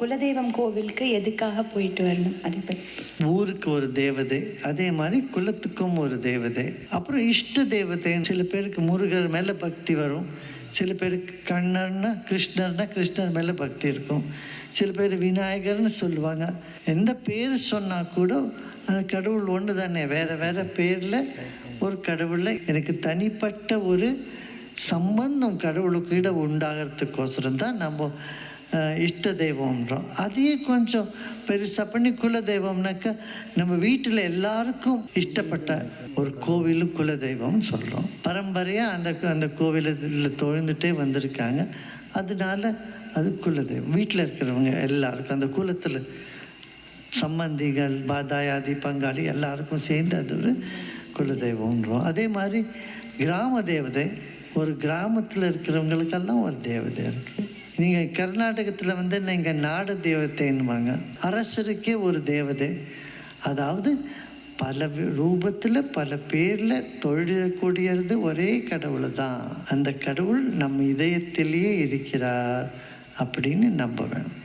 குலதெய்வம் கோவிலுக்கு எதுக்காக போயிட்டு வரணும்? அதை பற்றி ஊருக்கு ஒரு தேவதை அதே மாதிரி குலத்துக்கும் ஒரு தேவதை அப்புறம் இஷ்ட தேவதை. சில பேருக்கு முருகர் மேலே பக்தி வரும். சில பேருக்கு கண்ணர்னா கிருஷ்ணர்னா கிருஷ்ணர் மேலே பக்தி இருக்கும். சில பேர் விநாயகர்னு சொல்லுவாங்க. எந்த பேர் சொன்னால் கூட அந்த கடவுள் ஒன்று தானே. வேறு வேறு பேரில் ஒரு கடவுளில் எனக்கு தனிப்பட்ட ஒரு சம்பந்தம் கடவுளுக்கிட்ட உண்டாகிறதுக்கோசரம் தான் நம்ம இஷ்ட தெய்வம்ன்றோம். அதையே கொஞ்சம் பெருசாக பண்ணி குல தெய்வம்னாக்கா நம்ம வீட்டில் எல்லாருக்கும் இஷ்டப்பட்ட ஒரு கோவில் குல தெய்வம்னு சொல்கிறோம் பரம்பரையாக அந்த அந்த கோவிலில் தொழுந்துட்டே வந்திருக்காங்க. அதனால அது குல தெய்வம். வீட்டில் இருக்கிறவங்க எல்லாருக்கும் அந்த குலத்தில் சம்பந்திகள் பாதாயாதி பங்காளி எல்லாருக்கும் சேர்ந்து அது ஒரு குலதெய்வம்ன்றோம் அதே மாதிரி கிராம தேவதை ஒரு கிராமத்தில் இருக்கிறவங்களுக்கெல்லாம் ஒரு தேவதை இருக்குது நீங்கள் கர்நாடகத்தில் வந்து நீங்கள் நாட தேவதைன்னுவாங்க. அரசருக்கே ஒரு தேவதை. அதாவது பல ரூபத்தில் பல பேரில் தொழிலக்கூடியது ஒரே கடவுள் தான் அந்த கடவுள் நம் இதயத்திலேயே இருக்கிறார் அப்படின்னு நம்ப வேணும்.